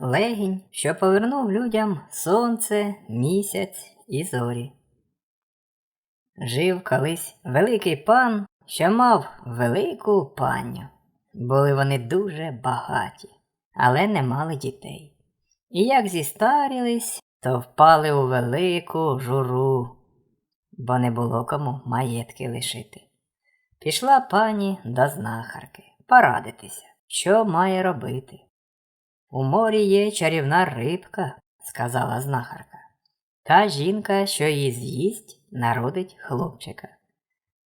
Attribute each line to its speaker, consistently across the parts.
Speaker 1: легінь, що повернув людям сонце, місяць і зорі. Жив колись великий пан, що мав велику паню. Були вони дуже багаті, але не мали дітей. І як зістарілись, то впали у велику журу, бо не було кому маєтки лишити. Пішла пані до знахарки порадитися, що має робити. У морі є чарівна рибка, сказала знахарка. Та жінка, що її з'їсть, народить хлопчика.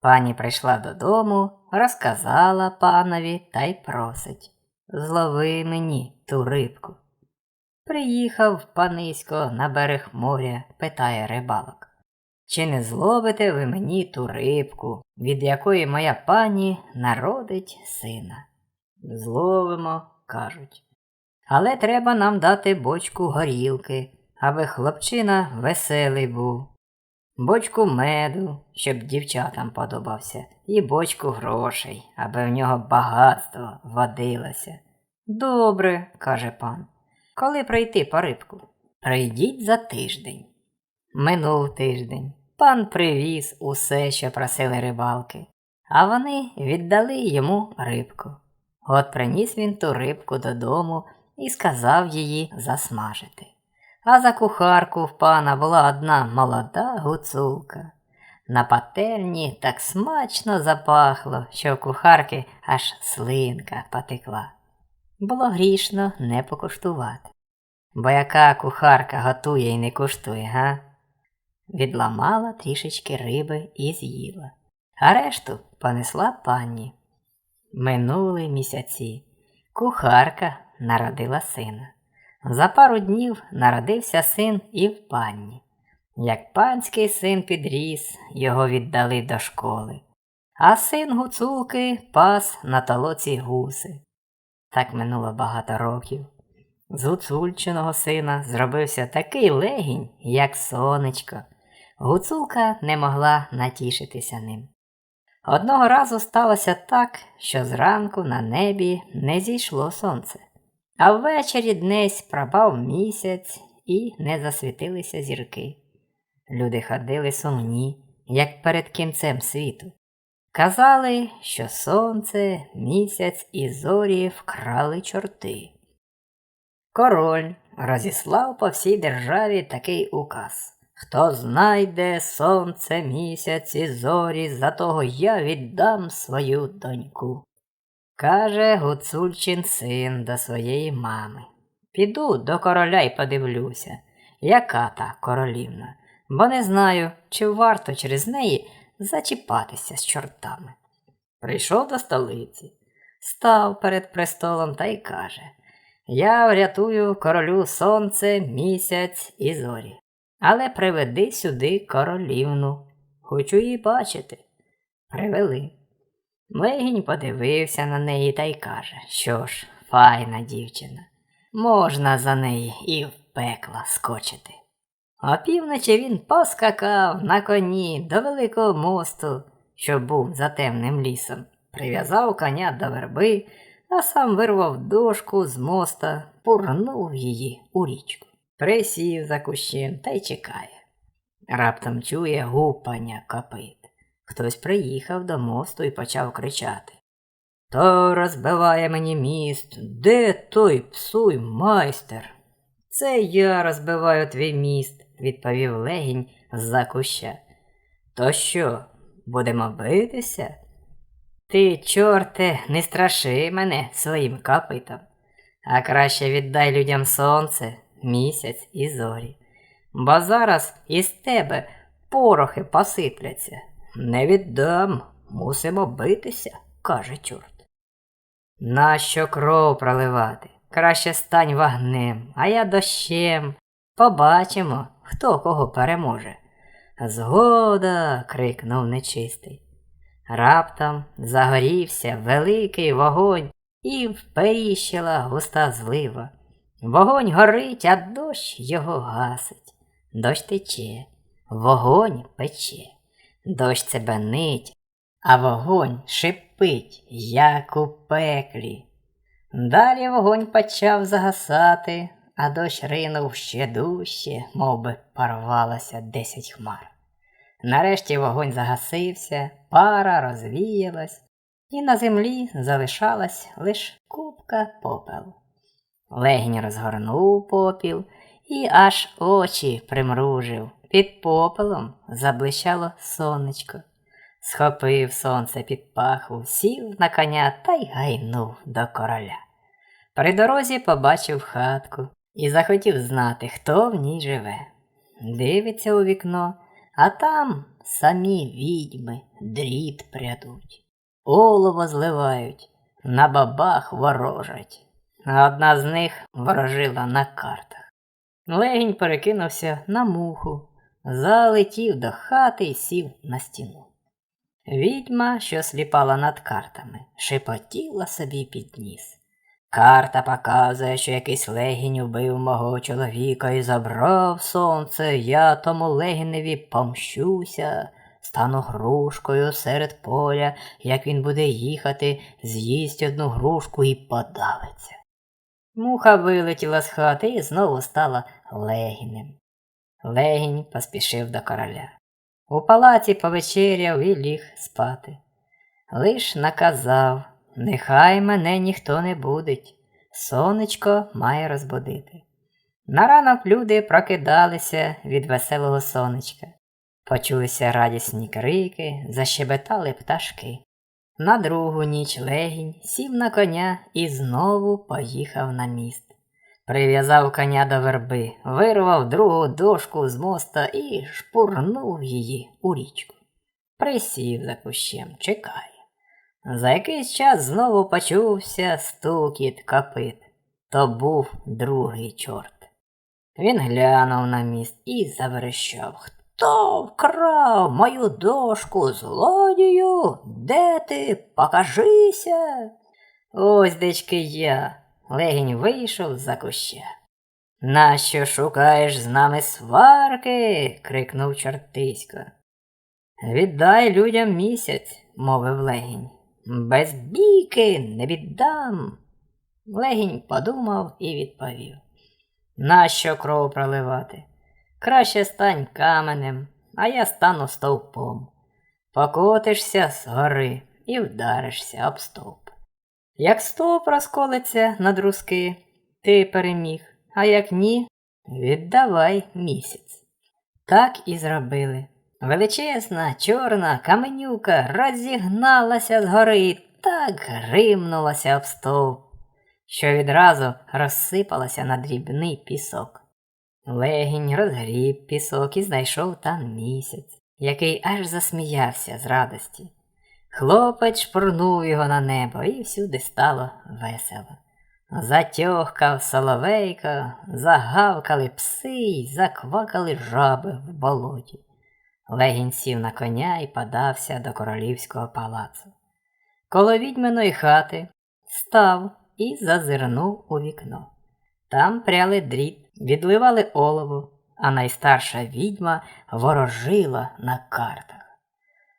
Speaker 1: Пані прийшла додому, розказала панові та й просить Злови мені ту рибку. Приїхав панисько на берег моря, питає рибалок. Чи не зловите ви мені ту рибку, від якої моя пані народить сина? Зловимо, кажуть. Але треба нам дати бочку горілки, аби хлопчина веселий був. Бочку меду, щоб дівчатам подобався, і бочку грошей, аби в нього багатство водилося. Добре, каже пан. Коли прийти по рибку? Прийдіть за тиждень. Минув тиждень. Пан привіз усе, що просили рибалки, а вони віддали йому рибку. От приніс він ту рибку додому і сказав її засмажити. А за кухарку в пана була одна молода гуцулка. На пательні так смачно запахло, що в кухарки аж слинка потекла. Було грішно не покуштувати. Бо яка кухарка готує і не куштує, га? Відламала трішечки риби і з'їла, а решту понесла пані. Минули місяці. Кухарка народила сина. За пару днів народився син і в панні. Як панський син підріс, його віддали до школи, а син гуцулки пас на толоці гуси. Так минуло багато років. З гуцульчиного сина зробився такий легінь, як сонечко. Гуцулка не могла натішитися ним. Одного разу сталося так, що зранку на небі не зійшло сонце, а ввечері днесь пропав місяць і не засвітилися зірки. Люди ходили сумні, як перед кінцем світу. Казали, що сонце, місяць і зорі вкрали чорти. Король розіслав по всій державі такий указ. Хто знайде сонце, місяць і зорі, за того я віддам свою доньку. Каже гуцульчин син до своєї мами. Піду до короля й подивлюся, яка та королівна, бо не знаю, чи варто через неї зачіпатися з чортами. Прийшов до столиці, став перед престолом та й каже Я врятую королю сонце, місяць і зорі. Але приведи сюди королівну. Хочу її бачити. Привели. Легінь подивився на неї та й каже, що ж, файна дівчина, можна за неї і в пекла скочити. Опівночі він поскакав на коні до великого мосту, що був за темним лісом, прив'язав коня до верби, а сам вирвав дошку з моста, пурнув її у річку. Присів за кущем та й чекає. Раптом чує гупання копит. Хтось приїхав до мосту і почав кричати. То розбиває мені міст, де той псуй майстер? Це я розбиваю твій міст, відповів легінь з-за куща. То що, будемо битися? Ти, чорте, не страши мене своїм копитом, а краще віддай людям сонце, місяць і зорі. Бо зараз із тебе порохи посипляться. Не віддам, мусимо битися, каже чорт. Нащо кров проливати? Краще стань вогнем, а я дощем. Побачимо, хто кого переможе. Згода. крикнув нечистий. Раптом загорівся великий вогонь і вперіщила густа злива. Вогонь горить, а дощ його гасить. Дощ тече, вогонь пече, дощ цебенить, а вогонь шипить, як у пеклі. Далі вогонь почав загасати, а дощ ринув ще дужче, мов би порвалося десять хмар. Нарешті вогонь загасився, пара розвіялась, і на землі залишалась лиш купка попелу. Легінь розгорнув попіл і аж очі примружив. Під попелом заблищало сонечко. Схопив сонце під пахву, сів на коня та й гайнув до короля. При дорозі побачив хатку і захотів знати, хто в ній живе. Дивиться у вікно, а там самі відьми дріт прядуть, олово зливають, на бабах ворожать. Одна з них ворожила на картах. Легінь перекинувся на муху, залетів до хати і сів на стіну. Відьма, що сліпала над картами, шепотіла собі під ніс. Карта показує, що якийсь легінь убив мого чоловіка і забрав сонце, я тому легіневі помщуся, стану грушкою серед поля, як він буде їхати, з'їсть одну грушку і подавиться. Муха вилетіла з хати і знову стала легінем. Легінь поспішив до короля. У палаці повечеряв і ліг спати. Лиш наказав, нехай мене ніхто не будить, сонечко має розбудити. На ранок люди прокидалися від веселого сонечка. Почулися радісні крики, защебетали пташки. На другу ніч легінь сів на коня і знову поїхав на міст. Прив'язав коня до верби, вирвав другу дошку з моста і шпурнув її у річку. Присів за кущем, чекає. За якийсь час знову почувся стукіт копит. То був другий чорт. Він глянув на міст і заверещав. Хто вкрав мою дошку злодію? Де ти? Покажися. Ось дечки я. Легінь вийшов за куща. Нащо шукаєш з нами сварки? крикнув чортисько. Віддай людям місяць, мовив легінь. Без бійки не віддам. Легінь подумав і відповів. Нащо кров проливати? Краще стань каменем, а я стану стовпом. Покотишся з гори і вдаришся об стовп. Як стовп розколиться на друзки, ти переміг, а як ні, віддавай місяць. Так і зробили. Величезна, чорна каменюка розігналася з гори і так гримнулася об стовп, що відразу розсипалася на дрібний пісок. Легінь розгріб пісок і знайшов там місяць, який аж засміявся з радості. Хлопець шпурнув його на небо і всюди стало весело. Затьохкав соловейко, загавкали пси й заквакали жаби в болоті. Легінь сів на коня і подався до королівського палацу. Коло відьминої хати став і зазирнув у вікно. Там пряли дріт, відливали олово, а найстарша відьма ворожила на картах.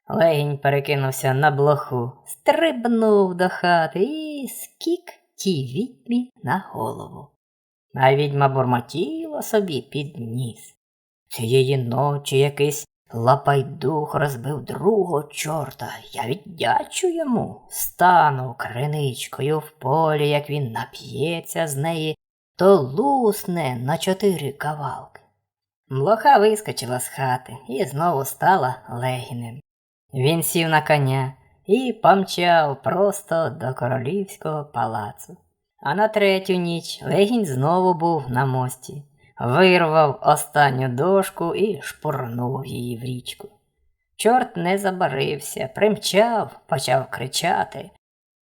Speaker 1: Легінь перекинувся на блоху, стрибнув до хати і скік тій відьмі на голову. А відьма бурмотіла собі під ніс. Цієї ночі якийсь лапайдух розбив другого чорта. Я віддячу йому, стану криничкою в полі, як він нап'ється з неї, то лусне на чотири кавалки. Блоха вискочила з хати і знову стала легінем. Він сів на коня і помчав просто до королівського палацу. А на третю ніч легінь знову був на мості, вирвав останню дошку і шпурнув її в річку. Чорт не забарився, примчав, почав кричати.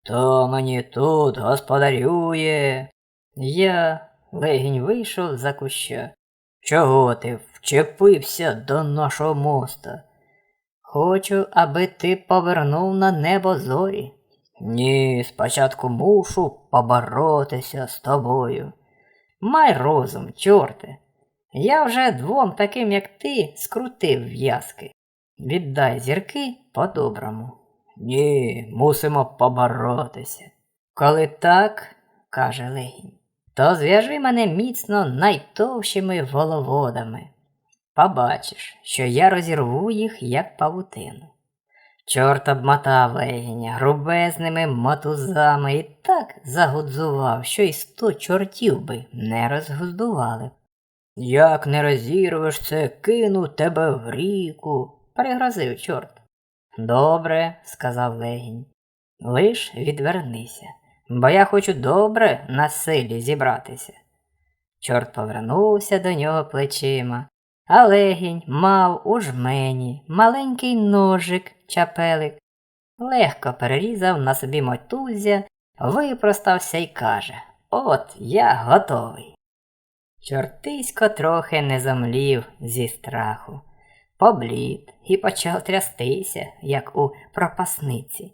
Speaker 1: То мені тут господарює. Я легінь вийшов за куща. Чого ти вчепився до нашого моста? Хочу, аби ти повернув на небо зорі. Ні, спочатку мушу поборотися з тобою. Май розум, чорте. Я вже двом таким, як ти, скрутив в'язки. Віддай зірки по-доброму. Ні, мусимо поборотися. Коли так, каже легінь, то зв'яжи мене міцно найтовщими воловодами. Побачиш, що я розірву їх, як павутину. Чорт обмотав легеня грубезними мотузами і так загудзував, що й сто чортів би не розгуздували. Як не розірвеш це, кину тебе в ріку, пригрозив чорт. Добре, сказав легінь. Лиш відвернися, бо я хочу добре на силі зібратися. Чорт повернувся до нього плечима, а легінь мав у жмені маленький ножик чапелик. Легко перерізав на собі мотузя, випростався й каже От я готовий. Чортисько трохи не замлів зі страху, поблід і почав трястися, як у пропасниці.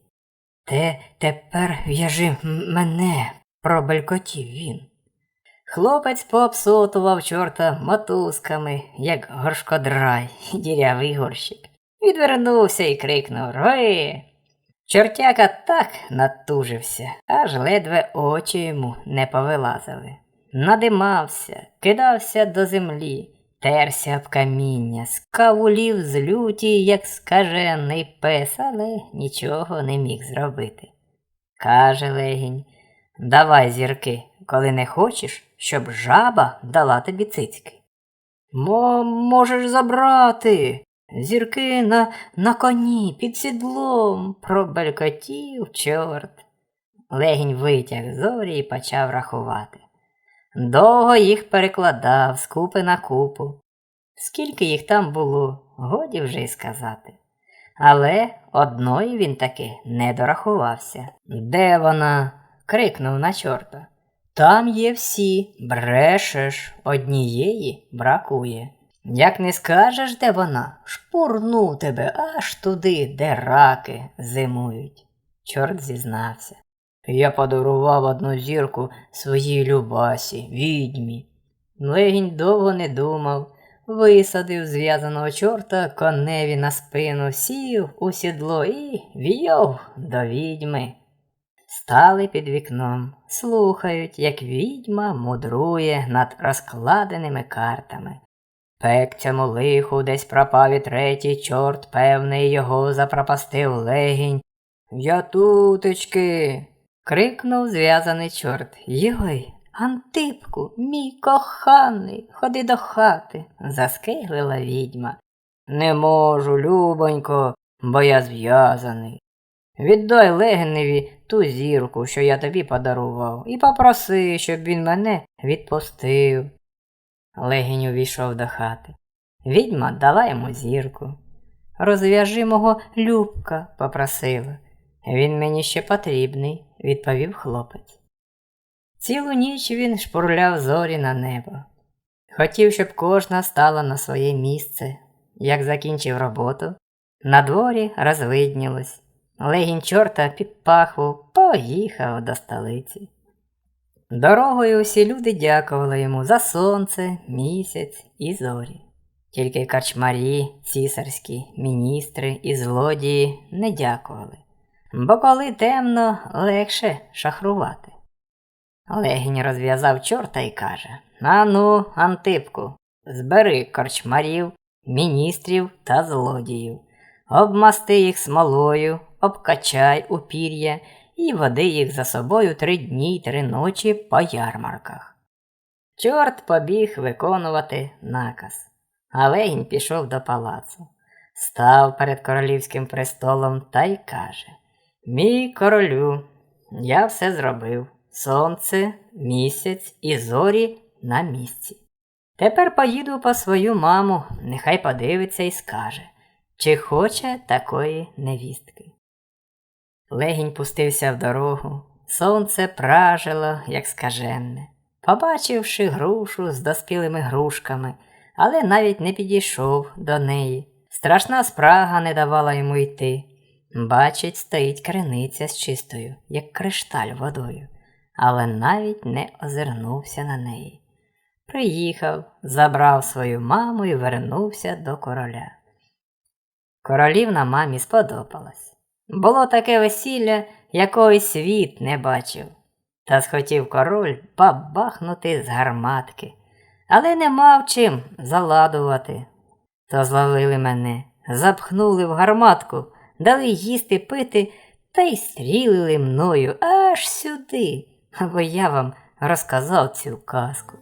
Speaker 1: Те тепер в'яжи мене, пробелькотів він. Хлопець пообсотував чорта мотузками, як горшкодрай, дірявий горщик. Відвернувся і крикнув Ри. Чортяка так натужився, аж ледве очі йому не повилазили. Надимався, кидався до землі, терся об каміння, скавулів з люті, як скажений пес, але нічого не міг зробити. Каже легінь, давай зірки, коли не хочеш, щоб жаба дала тобі цицьки. Мо можеш забрати. Зірки на, на коні під сідлом пробелькотів чорт. Легінь витяг зорі і почав рахувати. Довго їх перекладав з купи на купу. Скільки їх там було, годі вже й сказати. Але одної він таки не дорахувався. Де вона? крикнув на чорта. Там є всі, брешеш, однієї бракує. Як не скажеш, де вона, шпурну тебе аж туди, де раки зимують. Чорт зізнався. Я подарував одну зірку своїй любасі, відьмі. Легінь довго не думав, висадив зв'язаного чорта коневі на спину, сів у сідло і війов до відьми. Стали під вікном, слухають, як відьма мудрує над розкладеними картами. Пек цьому лиху десь пропав і третій чорт, певний його запропастив легінь. Я тутечки. крикнув зв'язаний чорт. Йой, Антипку, мій коханий, ходи до хати, заскиглила відьма. Не можу, любонько, бо я зв'язаний. Віддай легеневі ту зірку, що я тобі подарував, і попроси, щоб він мене відпустив. Легінь увійшов до хати. Відьма дала йому зірку. Розв'яжи мого Любка, попросила. Він мені ще потрібний, відповів хлопець. Цілу ніч він шпурляв зорі на небо. Хотів, щоб кожна стала на своє місце. Як закінчив роботу, на дворі розвиднілось. Легінь чорта під пахву поїхав до столиці. Дорогою усі люди дякували йому за сонце, місяць і зорі. Тільки карчмарі, цісарські, міністри і злодії не дякували, бо коли темно, легше шахрувати. Легінь розв'язав чорта і каже Ану, Антипку, збери корчмарів, міністрів та злодіїв, обмасти їх смолою, обкачай у пір'я і води їх за собою три дні й три ночі по ярмарках. Чорт побіг виконувати наказ, а пішов до палацу, став перед королівським престолом та й каже Мій королю, я все зробив. Сонце, місяць і зорі на місці. Тепер поїду по свою маму, нехай подивиться і скаже, чи хоче такої невістки. Легінь пустився в дорогу, сонце пражило, як скаженне, побачивши грушу з доспілими грушками, але навіть не підійшов до неї. Страшна спрага не давала йому йти. Бачить, стоїть криниця з чистою, як кришталь водою, але навіть не озирнувся на неї. Приїхав, забрав свою маму і вернувся до короля. Королівна мамі сподобалась. Було таке весілля, якого світ не бачив. Та схотів король бабахнути з гарматки, але не мав чим заладувати. То зловили мене, запхнули в гарматку, дали їсти пити та й стрілили мною аж сюди, бо я вам розказав цю казку.